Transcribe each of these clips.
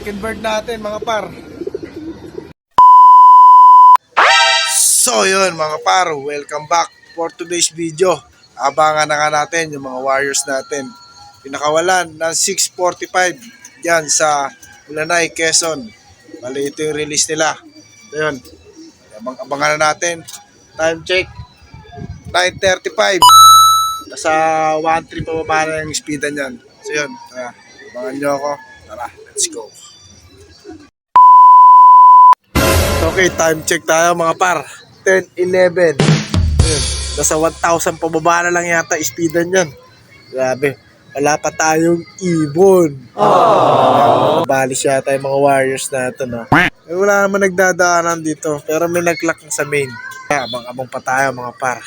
Second bird natin mga par. So yun mga par, welcome back for today's video. Abangan na nga natin yung mga warriors natin. Pinakawalan ng 6.45 yan sa Ulanay, Quezon. Bali ito yung release nila. So yun, abang-abangan na natin. Time check, 9.35. Nasa 1.3 pa ba yung speedan yan. So yun, tara, abangan nyo ako. Tara, let's go. Okay, time check tayo mga par. 10.11. Yun, nasa 1,000 pababa na lang yata speedan yan. Grabe, wala pa tayong ibon. Oh. Balis yata yung mga warriors natin. No? Eh, wala naman nagdadaanan dito, pero may naglock na sa main. Kaya abang-abang pa tayo mga par.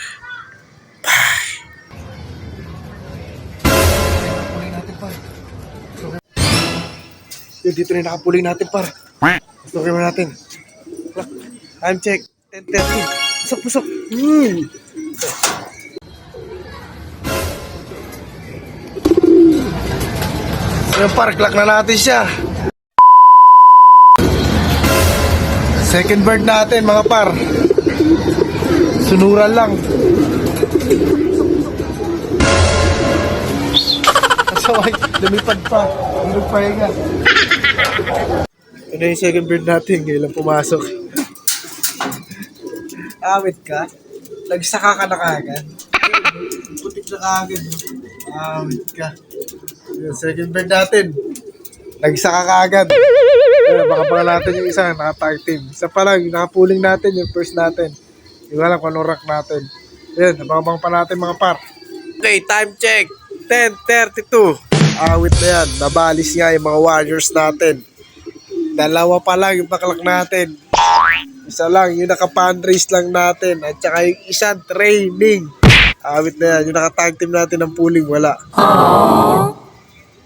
Yun, dito na yung nakapuling natin, par. Gusto mo natin. Time check. 10.30. Pusok, pusok. Hmm. Yung par, clock na natin siya. Second bird natin, mga par. Sunuran lang. Kasaway, lumipad pa. Hindi pahinga. Ano yung second bird natin? Ngayon lang pumasok. Awit ka? Nagsaka ka na kagad? Putik na kagad. Awit ka. Second bird natin. Nagsaka ka agad. Pero baka natin yung isa, naka-tag team. Isa pa lang, nakapuling natin, yung first natin. Hindi ko alam kung anong rank natin. Yan, nababang pa natin mga par. Okay, time check. 10.32. Awit na yan. Nabalis nga yung mga warriors natin. Dalawa pa lang yung baklak natin. Isa lang, yung naka-fundraise lang natin. At saka yung isang training. Awit na yan. Yung naka-tag team natin ng pooling, wala.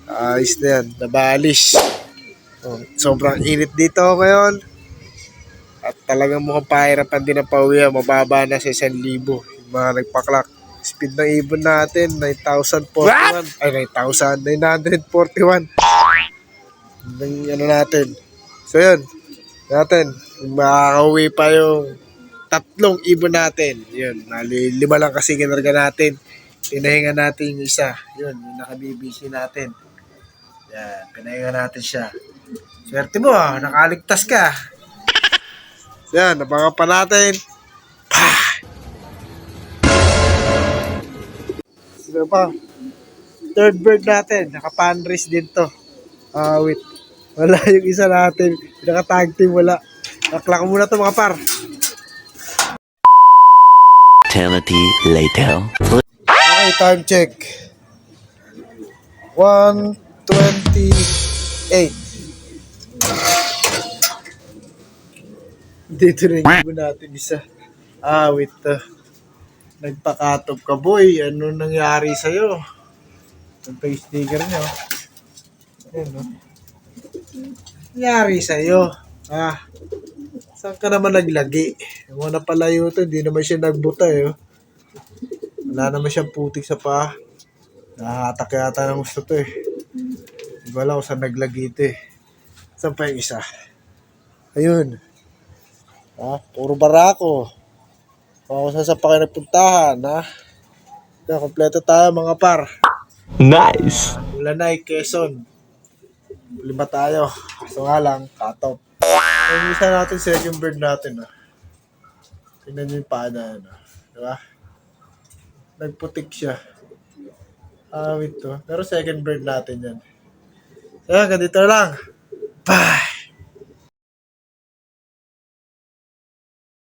Ayos na yan. Nabalis. Oh, sobrang init dito ngayon. At talagang mukhang pahirapan din ang pauwi. Mababa na sa 1,000. Yung mga nagpaklak. Speed ng ibon natin, 9,041. Ay, 9,000. 941. Yung ano natin. So, yun. Natin. Makakauwi pa yung tatlong ibon natin. Yun. Nali, lima lang kasi ginarga natin. Pinahinga natin yung isa. Yun. Yung nakabibisi natin. Yan. Pinahinga natin siya. Swerte mo ah. Nakaligtas ka. Yan. Nabangan pa natin. Sino pa? Third bird natin. Naka-panris din to. Ah, wait. Wala yung isa natin. Naka-tag team, wala. Naklak muna to mga par. Eternity later. Okay, time check. 128. Dito na yung natin isa. Ah, wait. Uh, nagpakatop ka, boy. Ano nangyari sa'yo? Ito yung sticker nyo. Ayan, no? Nangyari sa'yo. Ah, saan ka naman naglagi? Yung mga napalayo to, hindi naman siya nagbuta eh. oh. Wala naman siyang putik sa paa. Nakahatak yata ng gusto to eh. Hindi ko alam kung saan naglagi ito eh. Saan pa yung isa? Ayun. Ah, puro barako. Kung ako saan sa pa kayo nagpuntahan, ha? Kaya kompleto tayo mga par. Nice. Ulanay, Quezon. Lima tayo. Kaso nga lang, cut-off. Yung isa natin, second bird natin, ah. Tingnan nyo yung paa na, ano. Diba? Nagputik siya. Ah, wait to. Pero second bird natin yan. Kaya, ganito lang. Bye!